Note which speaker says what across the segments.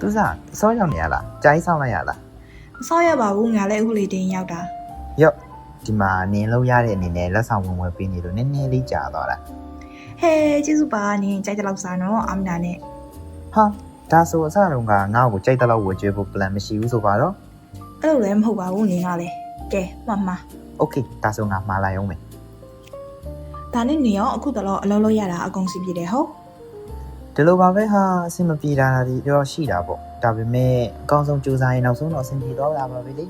Speaker 1: သူစားအစောရောက်နေရလားကြားကြီးဆောင်လိုက်ရလား
Speaker 2: မဆောက်ရပါဘူးငါလည်းအခုလေတင်ရောက်တာ
Speaker 1: ရော့ဒီမှာနင်းလောက်ရတဲ့အနေနဲ့လက်ဆောင်ဝင်ဝယ်ပေးနေလို့နည်းနည်းလေးကြာသွားတာ
Speaker 2: ဟဲကျေးဇူးပါနင်းကြိုက်တဲ့လောက်စားနော်အမနာနဲ့
Speaker 1: ဟာဒါဆိုအစတုန်းကငါ့ကိုကြိုက်တဲ့လောက်ဝယ်ကျွေးဖို့ plan မရှိဘူးဆိုပါတော့
Speaker 2: အဲ့လိုလည်းမဟုတ်ပါဘူးနင်းကလည်းကဲမှန်မှား
Speaker 1: okay ဒါဆိုငါမှားလိုက်အောင်မယ်
Speaker 2: ဒါနဲ့နင်းရောအခုတလောအလုံးလုံးရတာအကုန်စီပြေတယ်ဟုတ်
Speaker 1: ဒီလိုပါပဲဟာအဆင်မပြေတာတွေတော့ရှိတာပေါ့ဒါပေမဲ့အကောင်းဆုံးကြိုးစားရင်နောက်ဆုံးတော့အဆင်ပြေသွားတာပါပဲလေ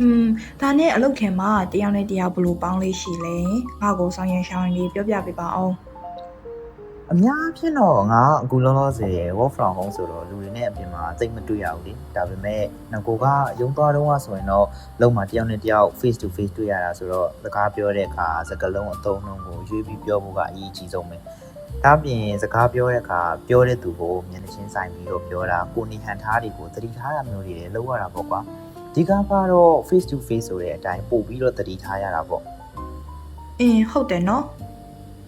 Speaker 2: อืมဒါနဲ့အလုပ်ခင်မှာတယောက်နဲ့တယောက်ဘယ်လိုပေါင်းလေးရှိလဲငါ့ကိုဆောင်ရန်ရှောင်းရင်လေးပြောပြပေးပါအောင်
Speaker 1: အများဖြစ်တော့ငါအခုလောလောဆယ် work from home ဆိုတော့လူတွေနဲ့အပြင်မှာသိပ်မတွေ့ရဘူးလေဒါပေမဲ့ငကိုကရုံသွားတော့ဆိုရင်တော့လုံးမှာတယောက်နဲ့တယောက် face to face တွေ့ရတာဆိုတော့စကားပြောတဲ့အခါစကားလုံးအသုံးလုံးကိုရွေးပြီးပြောဖို့ကအရေးကြီးဆုံးပဲ ဒါပြင်စကားပြောတဲ့အခါပြောတဲ့သူကိုမျက်နှာချင်းဆိုင်ပြီးတော့ပြောတာကိုနေဟန်ထားတွေကိုသတိထားတာမျိုးတွေလည်းလုပ်ရတာပေါ့ကွာဒီကကတော့ face to face ဆိုတဲ့အတိုင်းပို့ပြီးတော့သတိထားရတာပေါ့
Speaker 2: အင်းဟုတ်တယ်နော်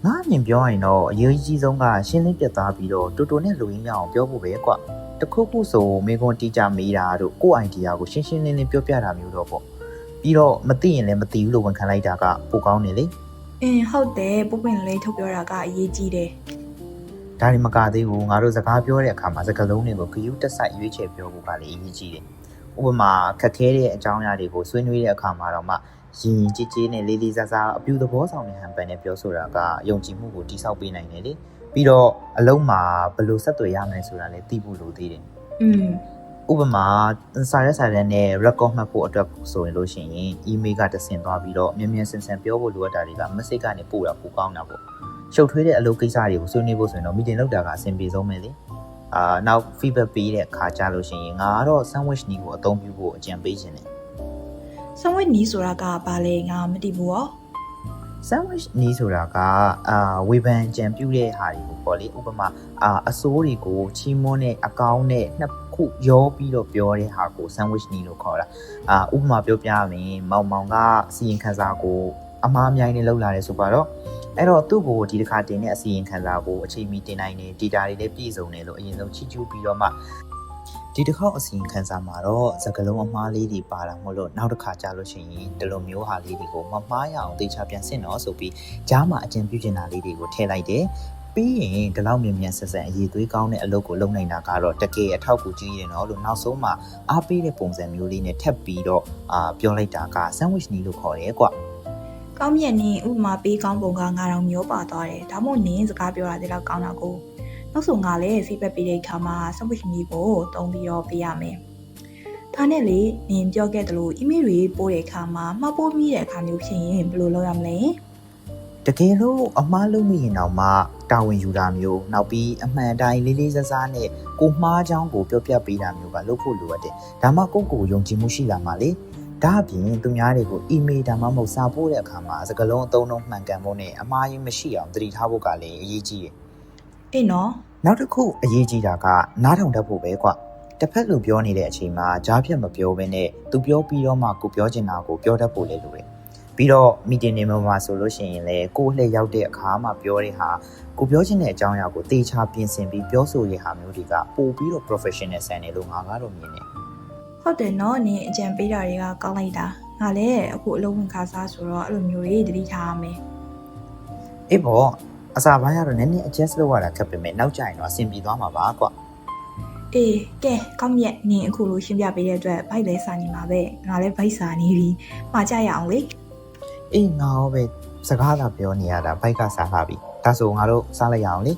Speaker 1: ငါအမြင်ပြောရင်တော့အရေးကြီးဆုံးကရှင်းလင်းပြတ်သားပြီးတော့တူတူနဲ့လူရင်းရအောင်ပြောဖို့ပဲကွတခုခုဆိုမိကွန်တီချာမေးတာတို့ကိုယ့် idea ကိုရှင်းရှင်းလင်းလင်းပြောပြတာမျိုးတော့ပေါ့ပြီးတော့မသိရင်လည်းမသိဘူးလို့ဝန်ခံလိုက်တာကပိုကောင်းနေလေ
Speaker 2: အင်းဟုတ်တယ်ပုပ်ပင်လေးထုတ်ပြောတာကအရေးကြီးတယ်
Speaker 1: ဒါတွေမကသေးဘူးငါတို့စကားပြောတဲ့အခါမှာစကားလုံးတွေကိုဂရုတက်စိုက်ရွေးချယ်ပြောဖို့ကလည်းအရေးကြီးတယ်ဥပမာခက်ခဲတဲ့အကြောင်းအရာတွေကိုဆွေးနွေးတဲ့အခါမှာတော့မှရင်ရင်ကြည်ကြည်နဲ့လေးလေးစားစားအပြူသဘောဆောင်တဲ့ဟန်ပန်နဲ့ပြောဆိုတာကယုံကြည်မှုကိုတိဆောက်ပေးနိုင်တယ်လေပြီးတော့အလုံးမှာဘယ်လိုဆက်သွယ်ရမလဲဆိုတာလည်းသိဖို့လိုသေးတယ်
Speaker 2: อืม
Speaker 1: ဥပမာစာရက်စာရက်နဲ့ record မှတ်ဖို့အတွက်ဆိုရင်လို့ရှိရင် email ကတဆင်သွားပြီးတော့မြန်မြန်ဆန်ဆန်ပြောဖို့လိုအပ်တာတွေက message ကနေပို့တာပိုကောင်းတာပေါ့ရှုပ်ထွေးတဲ့အလုပ်ကိစ္စတွေကိုဆွေးနွေးဖို့ဆိုရင်တော့ meeting လုပ်တာကအဆင်ပြေဆုံးပဲလေအာနောက် feedback ပေးတဲ့အခါကြလို့ရှိရင်ငါကတော့ sandwich နီးကိုအသုံးပြုဖို့အကြံပေးခြင်းတယ်
Speaker 2: ဆမ်ဝစ်နီးဆိုတာကဘာလဲငါမသိဘူးရော
Speaker 1: sandwich နီးဆိုတာကအာဝေဖန်ကြံပြုတဲ့ဟာတွေကိုပေါ့လေဥပမာအာအစိုးတွေကိုချီးမွမ်းတဲ့အကောင်းနဲ့နှစ်ခုရောပြီးတော့ပြောတဲ့ဟာကို sandwich နီးလို့ခေါ်တာအာဥပမာပြောပြရင်မောင်မောင်ကစီရင်ခံစာကိုအမားအမြိုင်နဲ့လောက်လာတယ်ဆိုပါတော့အဲ့တော့သူ့ကိုဒီတစ်ခါတင်တဲ့အစီရင်ခံစာကိုအချိန်မီတင်နိုင်တယ် data တွေလည်းပြည့်စုံတယ်လို့အရင်ဆုံးချီးကျူးပြီးတော့မှ ဒီတစ်ခေါက်အစီရင်ခံစာမှာတော့စကလုံးအမားလေးတွေပါတာမဟုတ်လို့နောက်တစ်ခါကြာလို့ရှိရင်ဒီလိုမျိုးဟာလေးတွေကိုမမှားရအောင်တေချာပြန်ဆင့်တော့ဆိုပြီးကြားမှာအကျဉ်ပြုချင်တာလေးတွေကိုထည့်လိုက်တယ်ပြီးရင်ဒီလောက်မြန်မြန်ဆက်ဆက်အရေးသွေးကောင်းတဲ့အလုပ်ကိုလုပ်နိုင်တာကတော့တကယ်အထောက်အကူကြီးတယ်နော်လို့နောက်ဆုံးမှာအားပေးတဲ့ပုံစံမျိုးလေးနဲ့ထပ်ပြီးတော့အာပြောလိုက်တာက sandwich နီးလို့ခေါ်တယ်ကွ
Speaker 2: ကောင်းမြတ်နင်းဥပမာပေးကောင်းပုံကငါတော့မျိုးပါသွားတယ်ဒါမှမဟုတ်နင်းစကားပြောတာတည်းတော့ကောင်းတာကို နောက်ဆိုငါလည်း feedback ပေးတဲ့အခါမှာ sandwich နီးကိုတုံးပြီးတော့ပေးရမယ်ဒါနဲ့လေနင်ပြောခဲ့တယ်လို့ email တွေပို့တဲ့အခါမှာမှားပို့မိတဲ့အခါမျိုးဖြစ်ရင်ဘယ်လိုလုပ်ရမလဲ
Speaker 1: တကယ်လို့အမှားလုပ်မိရင်တော့မှတာဝန်ယူတာမျိုးနောက်ပြီးအမှန်တိုင်းလေးလေးစားစားနဲ့ကိုမှားချောင်းကိုပြောပြပေးတာမျိုးကလုပ်ဖို့လိုအပ်တယ်ဒါမှကိုယ့်ကိုယ်ယုံကြည်မှုရှိလာမှာလေဒါအပြင်သူများတွေကို email ဒါမှမဟုတ်စာပို့တဲ့အခါမှာစကားလုံးအသုံးလုံးမှန်ကန်ဖို့နဲ့အမှားရင်းမရှိအောင်သတိထားဖို့ကလည်းအရေးကြီးတယ်
Speaker 2: အေးနော်
Speaker 1: နောက်တစ်ခုအရေးကြီးတာကနားထောင်တတ်ဖို့ပဲကွတစ်ဖက်လူပြောနေတဲ့အချိန်မှာကြားဖြတ်မပြောဘဲနဲ့သူပြောပြီးတော့မှကိုပြောချင်တာကိုပြောတတ်ဖို့လည်းလိုတယ်ပြီးတော့ meeting တွေမှာဆိုလို့ရှိရင်လည်းကိုယ်လှည့်ရောက်တဲ့အခါမှာပြောတဲ့ဟာကိုပြောချင်တဲ့အကြောင်းအရာကိုတေချာပြင်ဆင်ပြီးပြောဆိုရဟာမျိုးတွေကပို့ပြီးတော့ professional ဆန်တယ်လို့ငါကတော့မြင်တယ်
Speaker 2: ဟုတ်တယ်နော်နင်အကြံပေးတာတွေကကောင်းလိုက်တာငါလည်းအခုအလုပ်ဝင်ခါစားဆိုတော့အဲ့လိုမျိုးတွေတတိထားရမယ်
Speaker 1: အေးပေါ့ အစာပိုင်းကတော့နည်းနည်း adjust လုပ်ရတာခက်ပေမဲ့နောက်ကျရင်တော့အဆင်ပြေသွားမှာပါကွ
Speaker 2: အေးကဲကောင်းမြတ်နင်အခုလိုရှင်းပြပေးတဲ့အတွက်ဘိုက်လဲစာနေမှာပဲငါလည်းဘိုက်စာနေပြီမှာကြရအောင်လေ
Speaker 1: အေးငါရောပဲစကားသာပြောနေရတာဘိုက်ကစားလာပြီဒါဆိုငါတို့စားလိုက်ရအောင်လေ